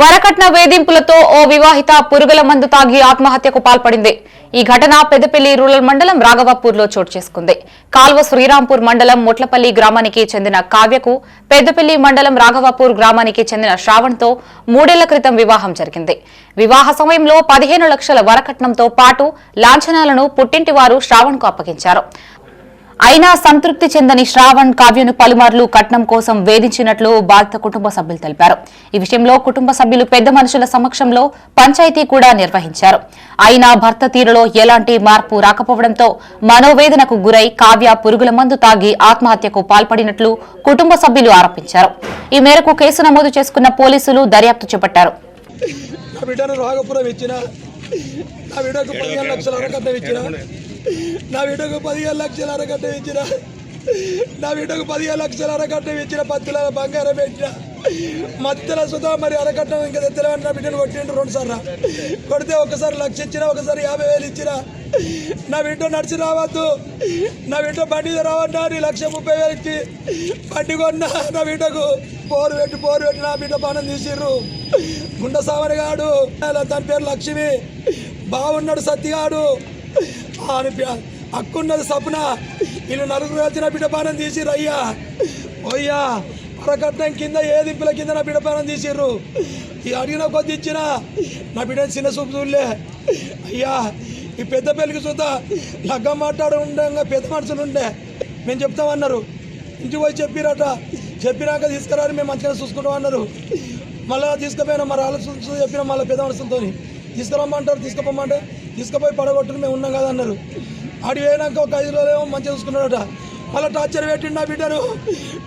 వరకట్న వేధింపులతో ఓ వివాహిత పురుగుల మందు తాగి ఆత్మహత్యకు పాల్పడింది. ఈ ఘటన పెద్దపల్లి రూరల్ మండలం రాఘవాపూర్లో చోటు చేసుకుంది. కాల్వ శ్రీరాంపూర్ మండలం ముట్లపల్లి గ్రామానికి చెందిన కావ్యకు పెద్దపల్లి మండలం రాఘవాపూర్ గ్రామానికి చెందిన శ్రావణ్తో మూడేళ్ళ క్రితం వివాహం జరిగింది. వివాహ సమయంలో పదిహేను లక్షల వరకట్నంతో పాటు లాంఛనాలను పుట్టింటి వారు శ్రావణ్కు అప్పగించారు. అయినా సంతృప్తి చెందని శ్రావణ్ కావ్యను పలుమార్లు కట్నం కోసం వేధించినట్లు బాధిత కుటుంబ సభ్యులు తెలిపారు. ఈ విషయంలో కుటుంబ సభ్యులు పెద్ద మనుషుల సమక్షంలో పంచాయతీ కూడా నిర్వహించారు. అయినా భర్త తీరులో ఎలాంటి మార్పు రాకపోవడంతో మనోవేదనకు గురై కావ్య పురుగుల మందు తాగి ఆత్మహత్యకు పాల్పడినట్లు కుటుంబ సభ్యులు ఆరోపించారు. ఈ మేరకు కేసు నమోదు చేసుకున్న పోలీసులు దర్యాప్తు చేపట్టారు. నా బిడ్డను రాగపురం ఇచ్చిన నా బిడ్డకు పదిహేను లక్షల ఇచ్చిన నా బిడ్డకు పదిహేను లక్షల అరకట్నం ఇచ్చిన. నా బిడ్డకు పదిహేను లక్షల అరకట్నం ఇచ్చిన పత్తుల బంగారం పెట్టిన. మధ్యలో సుధా మరి అరగంట ఇంకా తెలవని నా బిడ్డను కొట్టిండు రెండు సార్లు కొడితే ఒకసారి లక్ష ఇచ్చిన ఒకసారి యాభై వేలు ఇచ్చిన. నా బిడ్డ నడిచి రావద్దు. నా బిడ్డ బండి రావన్నా నీ లక్ష ముప్పై వేలు ఇచ్చి బండి కొన్నా. నా బిడ్డకు పోరు పెట్టి పోరు పెట్టి నా బిడ్డ పానం తీసిర్రు. గుండ సావరిగాడు. తన పేరు లక్ష్మి. బాగున్నాడు సత్తిగాడు. అని అక్కున్నది సప్న. వీళ్ళు నలుగురు వచ్చిన బిడ్డపానం తీసిర్రు అయ్యా. అయ్యా అరకట్నం కింద ఏ దింపుల కింద నా బిడ్డపానం తీసిర్రు. ఈ అడిగిన కొద్ది ఇచ్చిన నా బిడ్డ చిన్న చూపు చూడలే. అయ్యా ఈ పెద్ద పెళ్ళికి చూద్దా లగ్గం మాట్లాడు ఉండగా పెద్ద మనుషులు ఉండే. మేము చెప్తామన్నారు ఇంటికి పోయి చెప్పిరట. చెప్పినాక తీసుకురాని మేము మంచిగా చూసుకుంటాం అన్నారు. మళ్ళీ తీసుకుపోయినా మరి ఆలోచన చెప్పిన మళ్ళీ పెద్ద మనుషులతో తీసుకురమ్మంటారు తీసుకుపోమంటే తీసుకుపోయి పడగొట్టుకుని మేము ఉన్నాం కదా అన్నారు. ఆడి పోయినాక ఒక ఐదు రోజులు ఏమో మంచిగా చూసుకున్నాడట. మళ్ళీ టార్చర్ పెట్టిండు నా బిడ్డను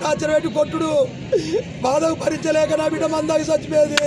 టార్చర్ పెట్టి కొట్టుడు. బాధకు భరించలేక నా బిడ్డ మందాకి చచ్చిపోయేది.